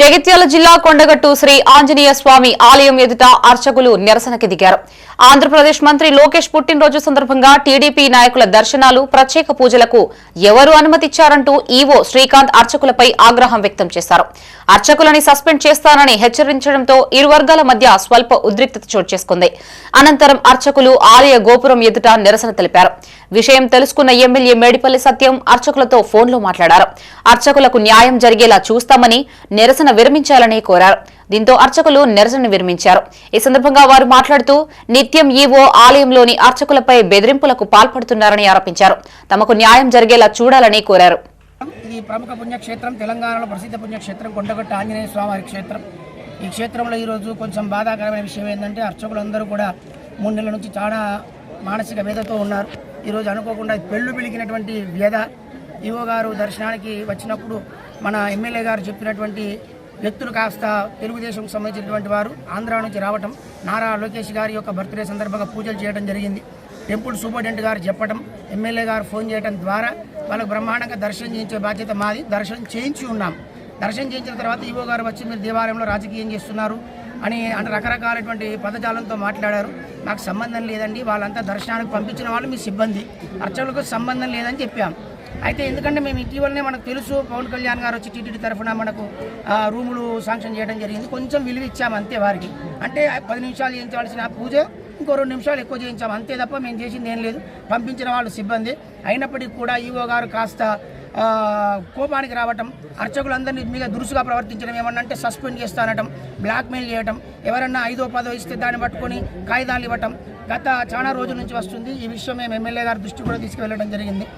జగిత్యాల జిల్లా కొండగట్టు శ్రీ ఆంజనేయ స్వామి ఆలయం ఎదుట అర్చకులు నిరసనకి దిగారు. ఆంధ్రప్రదేశ్ మంత్రి లోకేష్ పుట్టినరోజు సందర్భంగా టీడీపీ నాయకుల దర్శనాలు ప్రత్యేక పూజలకు ఎవరు అనుమతిచ్చారంటూ ఈవో శ్రీకాంత్ అర్చకులపై ఆగ్రహం వ్యక్తం చేశారు. అర్చకులని సస్పెండ్ చేస్తానని హెచ్చరించడంతో ఇరు వర్గాల మధ్య స్వల్ప ఉద్రిక్తత చోటు చేసుకుంది. అనంతరం అర్చకులు ఆలయ గోపురం ఎదుట నిరసన తెలిపారు. విషయం తెలుసుకున్న ఎమ్మెల్యే మేడిపల్లి సత్యం అర్చకులతో ఫోన్లో మాట్లాడారు. అర్చకులకు న్యాయం జరిగేలా చూస్తామని నిరసన విరమించాలని కోరారు. దీంతో అర్చకులు నిరసన విరమించారు. ఈ సందర్భంగా వారు మాట్లాడుతూ నిత్యం ఈవో ఆలయంలోని అర్చకులపై బెదిరింపులకు పాల్పడుతున్నారని ఆరోపించారు. తమకు న్యాయం జరిగేలా చూడాలని కోరారు. ఇది ప్రముఖ పుణ్యక్షేత్రం. తెలంగాణలో ప్రసిద్ధ పుణ్యక్షేత్రం కొండగట్ట ఆంజనేయ స్వామి క్షేత్రం. ఈ క్షేత్రంలో ఈరోజు కొంచెం బాధాకరమైన విషయం ఏంటంటే అర్చకులందరూ కూడా మూడు నెలల నుంచి చాలా మానసిక వేదతో ఉన్నారు. ఈరోజు అనుకోకుండా పెళ్ళు పిలికినటువంటి వేద ఈవో గారు దర్శనానికి వచ్చినప్పుడు మన ఎమ్మెల్యే గారు చెప్పినటువంటి వ్యక్తులు కాస్త తెలుగుదేశంకు సంబంధించినటువంటి వారు ఆంధ్ర నుంచి రావటం నారా లోకేష్ గారి యొక్క బర్త్డే సందర్భంగా పూజలు చేయడం జరిగింది. టెంపుల్ సూపరింటెండెంట్ గారు చెప్పడం ఎమ్మెల్యే గారు ఫోన్ చేయడం ద్వారా వాళ్ళకు బ్రహ్మాండంగా దర్శనం చేయించే బాధ్యత మాది. దర్శనం చేయించి ఉన్నాం. దర్శనం చేయించిన తర్వాత ఈవో గారు వచ్చి మీరు దేవాలయంలో రాజకీయం చేస్తున్నారు అని అంటే రకరకాలైనటువంటి పదజాలంతో మాట్లాడారు. నాకు సంబంధం లేదండి వాళ్ళంతా దర్శనానికి పంపించిన వాళ్ళు మీ సిబ్బంది. అర్చకులకు సంబంధం లేదని చెప్పాం. అయితే ఎందుకంటే మేము ఇటీవలనే మనకు తెలుసు పవన్ కళ్యాణ్ గారు వచ్చి టీటీడీ తరఫున మనకు రూములు శాంక్షన్ చేయడం జరిగింది. కొంచెం విలువ ఇచ్చాము అంతే వారికి. అంటే పది నిమిషాలు చేయించవలసిన పూజ ఇంకో రెండు నిమిషాలు ఎక్కువ చేయించాము అంతే తప్ప మేము చేసింది ఏం లేదు. పంపించిన వాళ్ళు సిబ్బంది. అయినప్పటికీ కూడా ఈవో గారు కాస్త కోపానికి రావటం అర్చకులందరినీ మీద దురుసుగా ప్రవర్తించడం ఏమన్నా అంటే సస్పెండ్ చేస్తానటం బ్లాక్మెయిల్ చేయటం ఎవరన్నా ఐదో పదో ఇస్తే దాన్ని పట్టుకొని కాగితాలు ఇవ్వటం గత చాలా రోజుల నుంచి వస్తుంది. ఈ విషయం మేము ఎమ్మెల్యే గారి దృష్టి కూడా తీసుకువెళ్ళడం జరిగింది.